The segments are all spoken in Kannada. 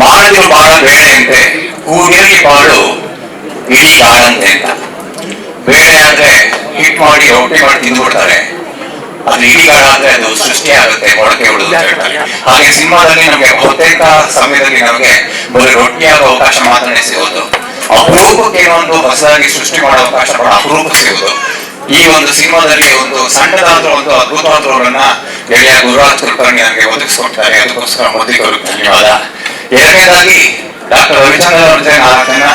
ಮಾಡಿದ್ರು ಬಾಳ ಬೇಳೆ ಅಂತೆ ಕೂಗಿರಲಿ ಬಾಳು ಇಡೀ ಕಾಡಂತೆ ಅಂತ. ಬೇಳೆ ಆದ್ರೆ ಹಿಟ್ ಮಾಡಿ ರೊಟ್ಟಿ ಮಾಡಿ ತಿಂದ್ಬಿಡ್ತಾರೆ. ಅದು ಆದ್ರೆ ಅದು ಸೃಷ್ಟಿ ಆಗುತ್ತೆ, ಮೊಳಕೆ ಉಳಿದು ಹಾಗೆ ಸಿನಿಮಾದಲ್ಲಿ ನಮಗೆ ಬಹುತೇಕ ಸಮಯದಲ್ಲಿ ನಮಗೆ ಬರೀ ರೊಟ್ಟಿ ಆಗೋ ಅವಕಾಶ ಮಾತ್ರ ಸಿಗೋದು. ಅಪರೂಪಕ್ಕೆ ಒಂದು ಹೊಸದಾಗಿ ಸೃಷ್ಟಿ ಮಾಡೋ ಅವಕಾಶ ಬಹಳ ಅಪರೂಪ ಸಿಗೋದು. ಈ ಒಂದು ಸಿನಿಮಾದಲ್ಲಿ ಒಂದು ಸಣ್ಣದಾದ್ರೂ ಒಂದು ಅದ್ಭುತವಾದವರನ್ನ ಗೆಳೆಯ ಗುರುರಾಜ್ ಕುಲಕರ್ಣಿ ನನಗೆ ಒದಗಿಸ್ಕೊಡ್ತಾರೆ. ಅದಕ್ಕೋಸ್ಕರ ಮೋದಿ ಅವರಿಗೆ ಧನ್ಯವಾದ. ಎರಡನೇದಾಗಿ ಡಾಕ್ಟರ್ ರವಿಚಂದ್ರ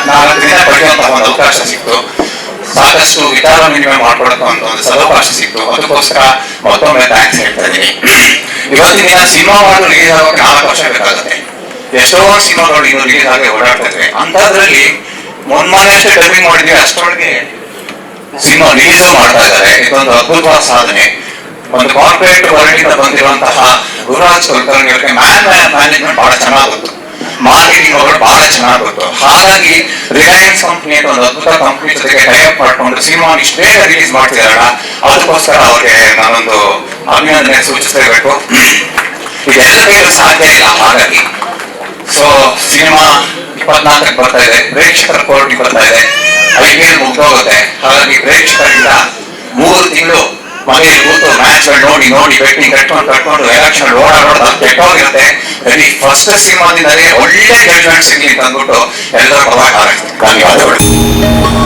ನಾಲ್ಕು ದಿನ ಪಡೆಯುವಂತಹ ಒಂದು ಅವಕಾಶ ಸಿಕ್ತು ಸಾಕಷ್ಟು ವಿಚಾರ ವಿನಿಮಯ ಮಾಡ್ಕೊಳಕ್ಕೆ ಒಂದು ಒಂದು ಸದವಕಾಶ ಸಿಕ್ತು ಅದಕ್ಕೋಸ್ಕರ ಮತ್ತೊಮ್ಮೆ ಥ್ಯಾಂಕ್ಸ್ ಹೇಳ್ತಾ ಇದ್ದೀನಿ ಇವತ್ತಿನ ದಿನ ಮಾಡಲು ರಿಲೀಸ್ ಆಗೋಕೆ ನಾಲ್ಕು ವರ್ಷ ಬೇಕಾಗುತ್ತೆ ಎಷ್ಟೋ ಸಿನಿಮಾಗಳು ಇನ್ನು ರಿಲೀಸ್ ಆಗಿ ಓಡಾಡ್ತಾ ಇದ್ವಿ ಅಂತದ್ರಲ್ಲಿ ಮೊನ್ನೆ ಅಷ್ಟೇ ಡಬ್ಬಿಂಗ್ ಮಾಡಿದ್ವಿ ಅಷ್ಟರೊಳಗೆ ಸಿನಿಮಾ ರಿಲೀಸ್ ಮಾಡ್ತಾ ಇದ್ದಾರೆ ಇದೊಂದು ಅದ್ಭುತ ಸಾಧನೆ ಒಂದು ಕಾರ್ಪೊರೇಟ್ ವರ್ಲ್ಡ್ ಬಂದಿರುವಂತಹ ಗುರುರಾಜ್ ಕುಲಕರ್ಣಿ ಮ್ಯಾನ್ ಮ್ಯಾನೇಜ್ಮೆಂಟ್ ಬಹಳ ಚೆನ್ನಾಗಿ ಗೊತ್ತು ಮಾರ್ಕೆಟಿಂಗ್ ಅವರು ಬಹಳ ಚೆನ್ನಾಗಿ ಗೊತ್ತು ಹಾಗಾಗಿ ರಿಲಯನ್ಸ್ ಕಂಪ್ನಿ ಅಂತ ಒಂದು ಅದ್ಭುತ ಕಂಪ್ನಿ ಜೊತೆಗೆ ಟೈಅಪ್ ಮಾಡ್ಕೊಂಡು ಸಿನಿಮಾ ಇಷ್ಟು ರಿಲೀಸ್ ಮಾಡ್ತಿದಾರಲ್ಲ ಅದಕ್ಕೋಸ್ಕರ ಅವ್ರಿಗೆ ನಾನೊಂದು ಅಭಿನಂದನೆ ಸೂಚಿಸಬೇಕು. ಇದೆಲ್ಲ ಬೇರೆ ಸಾಧ್ಯ ಇಲ್ಲ, ಹಾಗಾಗಿ. ಸೊ ಸಿನಿಮಾ ಇಪ್ಪತ್ನಾಲ್ಕಕ್ಕೆ ಬರ್ತಾ ಇದೆ, ಪ್ರೇಕ್ಷಕರ ಕೋರ್ಟ್ ಬರ್ತಾ ಇದೆ, ಐ ಮುಗ್ದೋಗುತ್ತೆ. ಹಾಗಾಗಿ ಪ್ರೇಕ್ಷಕರಿಂದ ಮೂರು ತಿಂಗಳು ಮನೆಯಲ್ಲಿ ಕೂತು ಮ್ಯಾಚ್ ನೋಡಿ ನೋಡಿ ಬೆಟ್ಟಿಂಗ್ ಕಟ್ಕೊಂಡು ಕಟ್ಕೊಂಡು ಎಲೆಕ್ಷನ್ ಓಡಾಡೋದು ಕೆಟ್ಟೋಗಿರುತ್ತೆ ಈ ಫಸ್ಟ್ ಸಿನಿಮಾದಿಂದಲೇ ಒಳ್ಳೆ ಜಡ್ಜ್ಮೆಂಟ್ ಸಿಗ್ಲಿ ಅಂತ ಅಂದ್ಬಿಟ್ಟು ಎಲ್ಲರೂ ಪರವಾಗಿ ಧನ್ಯವಾದಗಳು